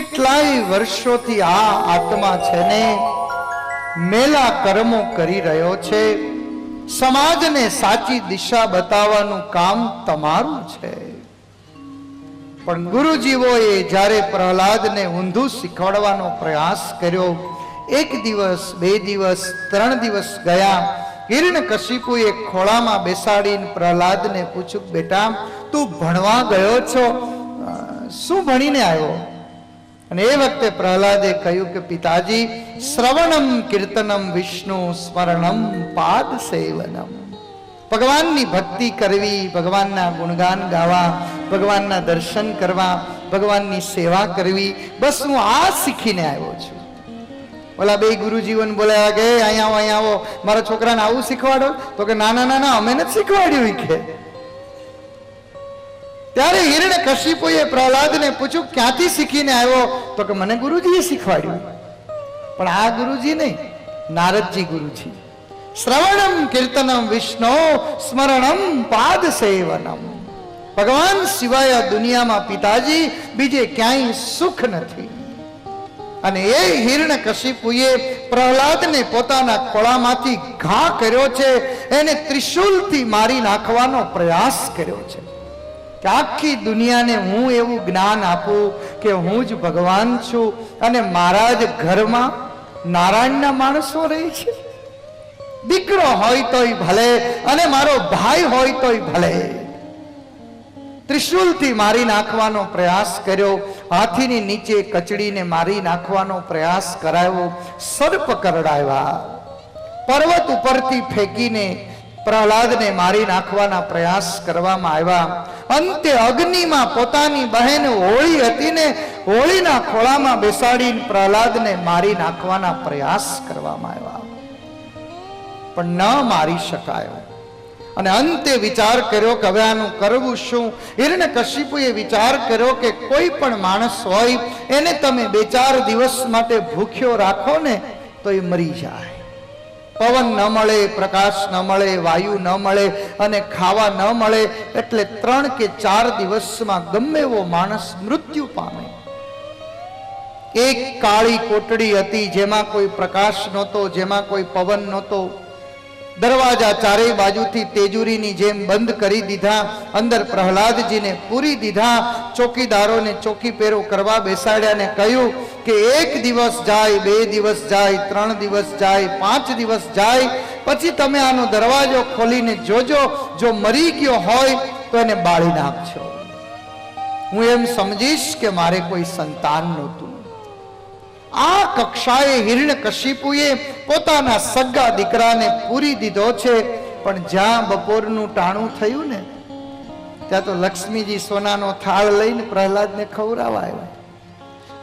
કેટલાય વર્ષોથી આ આત્મા છે ને મેલા કર્મો કરી રહ્યો છે. સમાજને સાચી દિશા બતાવવાનું કામ તમારું છે. પણ ગુરુજીઓએ જ્યારે પ્રહલાદને ઊંધું શીખવાડવાનો પ્રયાસ કર્યો, એક દિવસ, બે દિવસ, ત્રણ દિવસ ગયા હિરણ કશિપુએ ખોળામાં બેસાડીને પ્રહલાદને પૂછ્યું, બેટા, તું ભણવા ગયો છો? શું ભણીને આવ્યો? અને એ વખતે પ્રહલાદે કહ્યું કે, પિતાજી, શ્રવણમ કીર્તનમ વિષ્ણુ સ્મરણમ પાદ સેવનમ. ભગવાનની ભક્તિ કરવી, ભગવાનના ગુણગાન ગાવા, ભગવાનના દર્શન કરવા, ભગવાનની સેવા કરવી, બસ હું આ શીખીને આવ્યો છું. ઓલા બે ગુરુજીવન બોલાયા કે અહીંયા આવો અહીંયા આવો. મારા છોકરાને આવું શીખવાડો? તો કે, ના ના ના ના, અમે નથી શીખવાડ્યું કે. ત્યારે હિરણ્ય કશિપુએ પ્રહલાદને પૂછ્યું, ક્યાંથી શીખીને આવ્યો? તો કે, મને ગુરુજીએ શીખવાડ્યું. પણ આ ગુરુજી નહીં, નારદજી ગુરુજી. શ્રવણમ કીર્તનમ વિષ્ણુ, સ્મરણમ પાદ સેવનમ. ભગવાન સિવાય દુનિયામાં પિતાજી બીજે ક્યાંય સુખ નથી. અને એ હિરણ કશિપુએ પ્રહલાદને પોતાના ખોળામાંથી ઘા કર્યો છે, એને ત્રિશુલથી મારી નાખવાનો પ્રયાસ કર્યો છે. કે આખી દુનિયાને હું એવું જ્ઞાન આપું કે હું જ ભગવાન છું અને મારા જ ઘરમાં નારાયણના માણસો રહે છે. દીકરો હોય તોય ભલે અને મારો ભાઈ હોય તોય ભલે. ત્રિશુલથી મારી નાખવાનો પ્રયાસ કર્યો, હાથીની નીચે કચડીને મારી નાખવાનો પ્રયાસ કરાયો, સર્પ કરડાવ્યા. પર્વત ઉપરથી ફેંકીને પ્રહલાદને મારી નાખવાના પ્રયાસ કરવામાં આવ્યા. અંતે અગ્નિમાં પોતાની બહેન હોળી હતી ને હોળીના ખોળામાં બેસાડીને પ્રહલાદને મારી નાખવાના પ્રયાસ કરવામાં આવ્યા. પણ ન મારી શકાયો. અને અંતે વિચાર કર્યો કે હવે આનું કરવું શું? હિરણ્ય કશિપુએ વિચાર કર્યો કે કોઈ પણ માણસ હોય, એને તમે બે ચાર દિવસ માટે ભૂખ્યો રાખો ને, તો એ મરી જાય. પવન ન મળે, પ્રકાશ ન મળે, વાયુ ન મળે અને ખાવા ન મળે, એટલે ત્રણ કે ચાર દિવસમાં ગમે એવો માણસ મૃત્યુ પામે. એક કાળી કોટડી હતી જેમાં કોઈ પ્રકાશ નહોતો, જેમાં કોઈ પવન નહોતો. દરવાજા ચારેય બાજુથી તેજુરીની જેમ બંધ કરી દીધા. અંદર પ્રહલાદજીને પૂરી દીધા. ચોકીદારોને ચોકી પેરો કરવા બેસાડ્યા ને કહ્યું કે એક દિવસ જાય, બે દિવસ જાય, ત્રણ દિવસ જાય, પાંચ દિવસ જાય. પછી તમે આનો દરવાજો ખોલીને જોજો. જો મરી ગયો હોય તો એને બાળી નાખજો. હું એમ સમજીશ કે મારે કોઈ સંતાન નહોતું. આ કક્ષાએ હિરણ્ય કશિપુએ પોતાના સગા દીકરાને પૂરી દીધો છે, પણ જ્યાં બપોરનું ટાણું થયું ને, ત્યાં તો લક્ષ્મીજી સોનાનો થાળ લઈને પ્રહલાદને ખવડાવવા આવ્યા.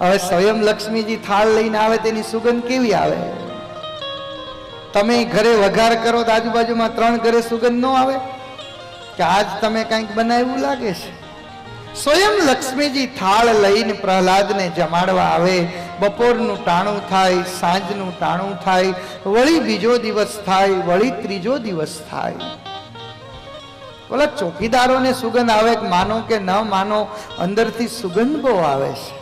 હવે સ્વયં લક્ષ્મીજી થાળ લઈને આવે તેની સુગંધ કેવી આવે? તમે ઘરે વઘાર કરો તો આજુબાજુમાં ત્રણ ઘરે સુગંધ ન આવે? કે આજ તમે કંઈક બનાવ્યું લાગે છે? સ્વયં લક્ષ્મીજી થાળ લઈને પ્રહલાદને જમાડવા આવે બપોરનું ટાણું થાય, સાંજનું ટાણું થાય, વળી બીજો દિવસ થાય, વળી ત્રીજો દિવસ થાય. ઓલા ચોકીદારોને સુગંધ આવે માનો કે ન માનો, અંદરથી સુગંધ બહુ આવે છે.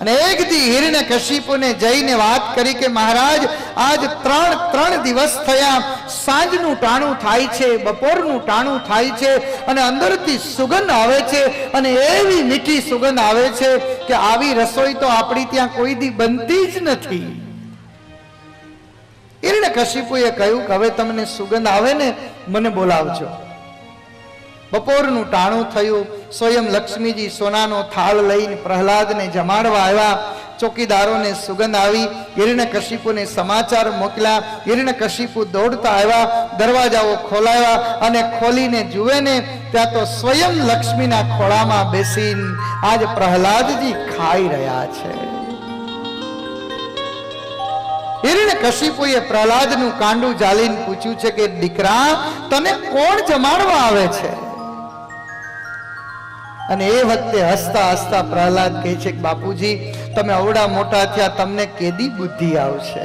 અને એક દી હિરણ્ય કશિપુને જઈને વાત કરી કે, મહારાજ, આજ ત્રણ ત્રણ દિવસ થયા. સાંજનું ટાણું થાય છે, બપોરનું ટાણું થાય છે અને અંદરથી સુગંધ આવે છે અને એવી મીઠી સુગંધ આવે છે કે આવી રસોઈ તો આપણી ત્યાં કોઈ દી બનતી જ નથી. હિરણ્ય કશિપુએ કહ્યું કે, હવે તમને સુગંધ આવે ને, મને બોલાવજો. બપોરનું ટાણું થયું. સ્વયં લક્ષ્મીજી સોનાનો થાળ લઈને પ્રહલાદને જમાડવા આવ્યા. ચોકીદારોને સુગંધ આવી. હિરણ્ય કશિપુને સમાચાર મોકલ્યા હિરણ્ય કશિપુ દોડતા આવ્યા. દરવાજાઓ ખોલાવ્યા અને ખોલીને જુએ ને ત્યાં તો સ્વયં લક્ષ્મીના ખોળામાં બેસીને આજ પ્રહલાદજી ખાઈ રહ્યા છે. હિરણ્ય એ પ્રહલાદનું કાંડું જાલીને પૂછ્યું છે કે, દીકરા, તને કોણ જમાડવા આવે છે? અને એ વખતે હસતા હસતા પ્રહલાદ કહે છે કે, બાપુજી, તમે અવડા મોટા થયા, તમને કેદી બુદ્ધિ આવશે?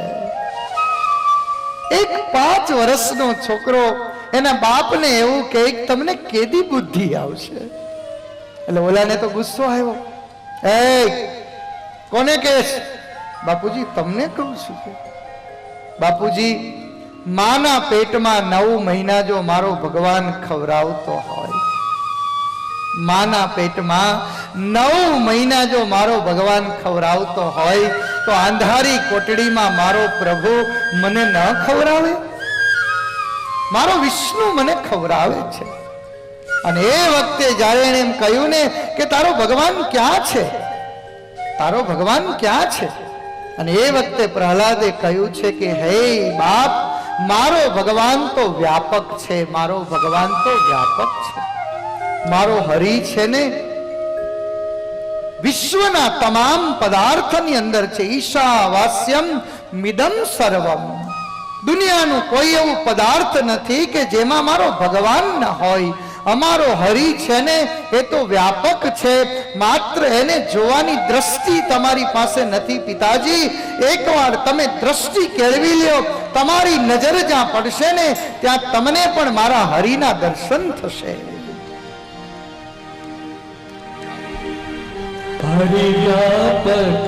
એક પાંચ વર્ષનો છોકરો એના બાપને એવું કહે તમને કેદી બુદ્ધિ આવશે? એટલે ઓલાને તો ગુસ્સો આવ્યો. એ, કોને કહેશ? બાપુજી, તમને કહું છું બાપુજી, માના પેટમાં નવ મહિના જો મારો ભગવાન ખવરાવતો હોય. માના પેટમાં નવ મહિના જો મારો ભગવાન ખવરાવતો હોય, તો અંધારી કોટડીમાં મારો પ્રભુ મને ન ખવરાવે મારો વિષ્ણુ મને ખવરાવે છે. અને એ વખતે જ્યારે એણે એમ કહ્યું ને કે તારો ભગવાન ક્યાં છે? તારો ભગવાન ક્યાં છે? અને એ વખતે પ્રહલાદે કહ્યું છે કે, હે બાપ, મારો ભગવાન તો વ્યાપક છે, મારો ભગવાન તો વ્યાપક છે. મારો હરિ છે ને, વિશ્વના તમામ પદાર્થની અંદર છે, ઈશાવાસ્યમ મિદમ સર્વમ. દુનિયાનું કોઈ એવું પદાર્થ નથી કે જેમાં મારો ભગવાન ન હોય. અમારો હરિ છે ને, એ તો વ્યાપક છે, માત્ર એને જોવાની દ્રષ્ટિ તમારી પાસે નથી પિતાજી. એકવાર તમે દ્રષ્ટિ કેળવી લ્યો, તમારી નજર જ્યાં પડશે ને, ત્યાં તમને પણ મારા હરિના દર્શન થશે. પરિવ્યાપક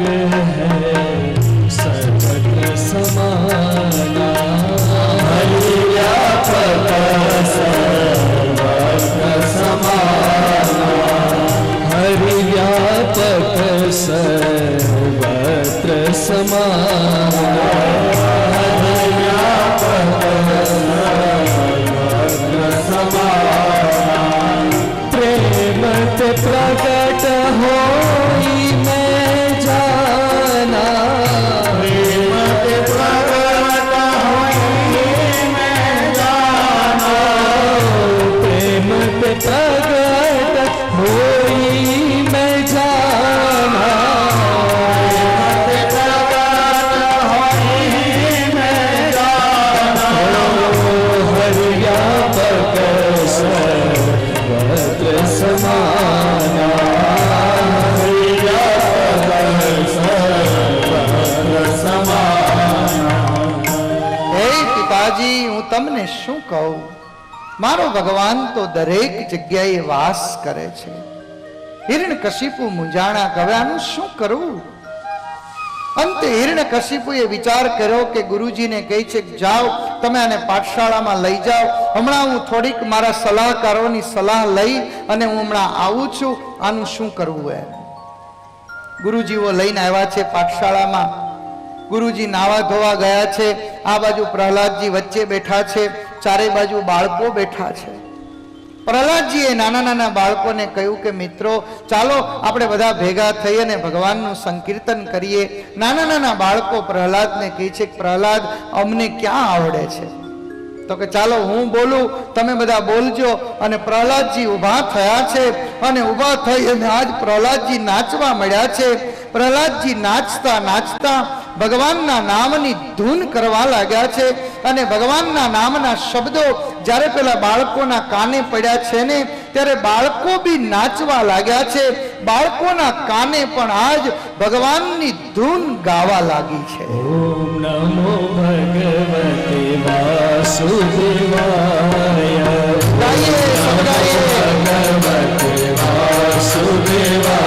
શું કહું? મારો ભગવાન તો દરેક જગ્યાએ વાસ કરે છે. હિરણ કશિપુ મુંજાણા ગવ્યાનું શું કરવું? અંતે હિરણ કશિપુએ વિચાર કર્યો કે ગુરુજીને કહે છે, જાઓ, તમે આને પાઠશાળામાં લઈ જાઓ. હમણાં હું થોડીક મારા સલાહકારોની સલાહ લઈ અને હું હમણાં આવું છું. આનું શું કરવું એમ? ગુરુજીઓ લઈને આવ્યા છે પાઠશાળામાં. ગુરુજી નાવા ધોવા ગયા છે. આ બાજુ પ્રહલાદજી વચ્ચે બેઠા છે. ચારે બાજુ બાળકો બેઠા છે. પ્રહલાદજીએ નાના નાના બાળકોને કહ્યું કે, મિત્રો, ચાલો આપણે બધા ભેગા થઈ અને ભગવાનનું સંકીર્તન કરીએ. નાના નાના બાળકો પ્રહલાદને કહે છે, પ્રહલાદ, અમને ક્યાં આવડે છે? તો કે, ચાલો, હું બોલું, તમે બધા બોલજો. અને પ્રહલાદજી ઊભા થયા છે અને ઊભા થઈ અને આજ પ્રહલાદજી નાચવા મળ્યા છે. પ્રહલાદજી નાચતા નાચતા ભગવાનના નામની ધૂન કરવા લાગ્યા છે અને ભગવાનના નામના શબ્દો જ્યારે પેલા બાળકોના કાને પડ્યા છે ને ત્યારે બાળકો બી નાચવા લાગ્યા છે. બાળકોના કાને પણ આજ ભગવાનની ધૂન ગાવા લાગી છે. ઓમ નમો ભગવતે વાસુદેવાય. ગાઈએ સબગાઈએ ભગવતે વાસુદેવાય.